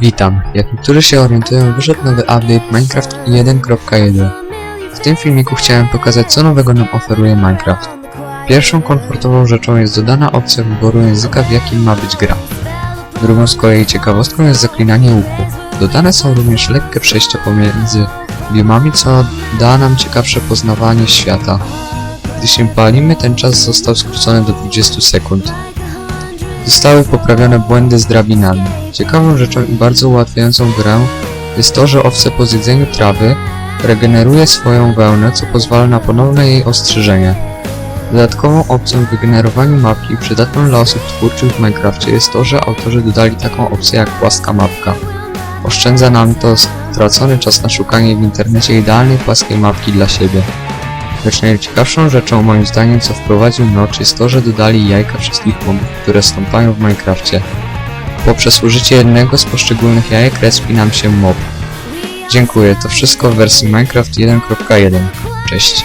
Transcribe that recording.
Witam. Jak niektórzy się orientują, wyszedł nowy update Minecraft 1.1. W tym filmiku chciałem pokazać, co nowego nam oferuje Minecraft. Pierwszą komfortową rzeczą jest dodana opcja wyboru języka, w jakim ma być gra. Drugą z kolei ciekawostką jest zaklinanie łuku. Dodane są również lekkie przejścia pomiędzy biomami, co da nam ciekawsze poznawanie świata. Gdy się palimy, ten czas został skrócony do 20 sekund. Zostały poprawione błędy z drabinami. Ciekawą rzeczą i bardzo ułatwiającą grę jest to, że owce po zjedzeniu trawy regeneruje swoją wełnę, co pozwala na ponowne jej ostrzyżenie. Dodatkową opcją w wygenerowaniu mapki przydatną dla osób twórczych w Minecrafcie jest to, że autorzy dodali taką opcję jak płaska mapka. Oszczędza nam to stracony czas na szukanie w internecie idealnej płaskiej mapki dla siebie. Lecz najciekawszą rzeczą moim zdaniem co wprowadził Notch jest to, że dodali jajka wszystkich mobów, które stąpają w Minecrafcie. Poprzez użycie jednego z poszczególnych jajek respi nam się mob. Dziękuję, to wszystko w wersji Minecraft 1.1. Cześć.